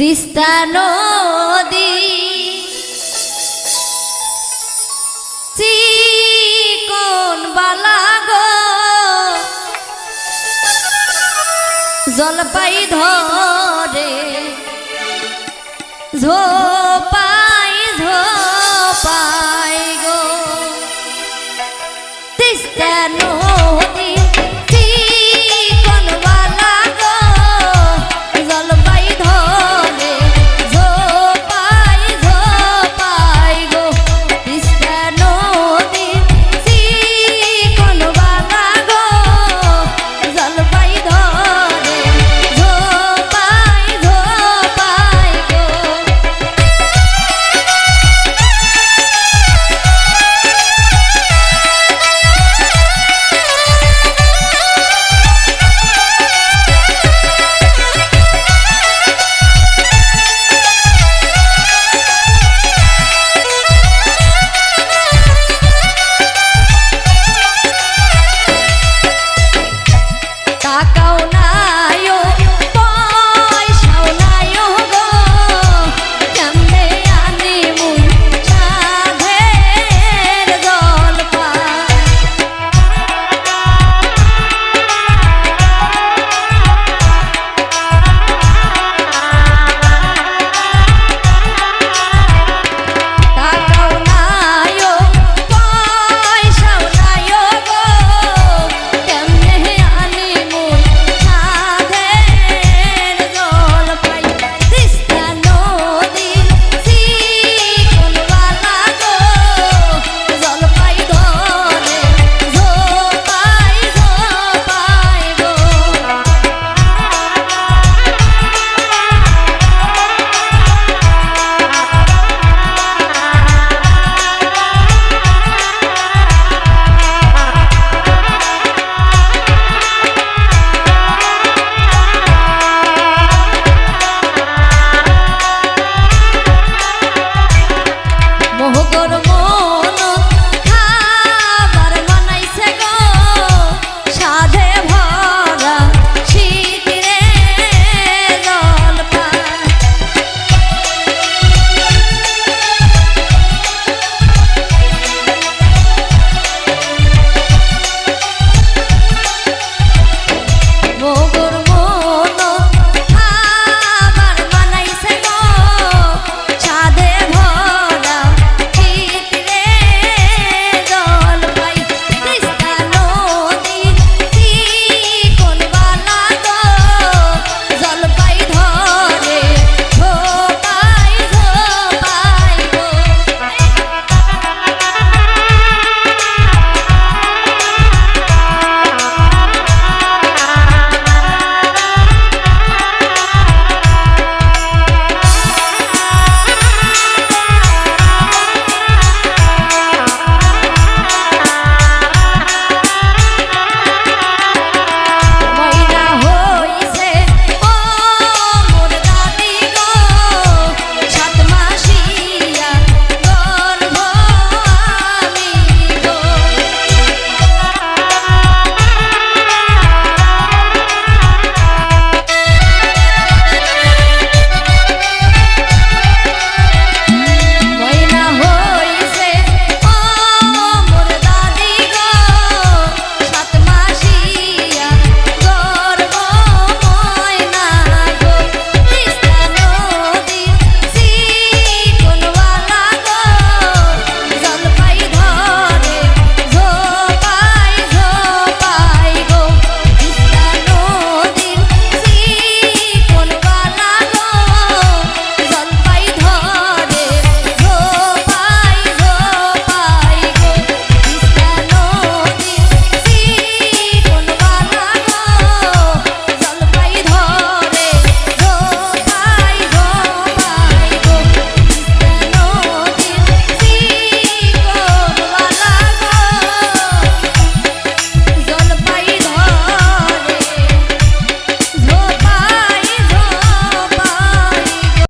তিস্তা নদী। চিকন বালাগো জলপাই ধরে ঝোপাই ঝোপাই গো। তিস্তা নদী। নাই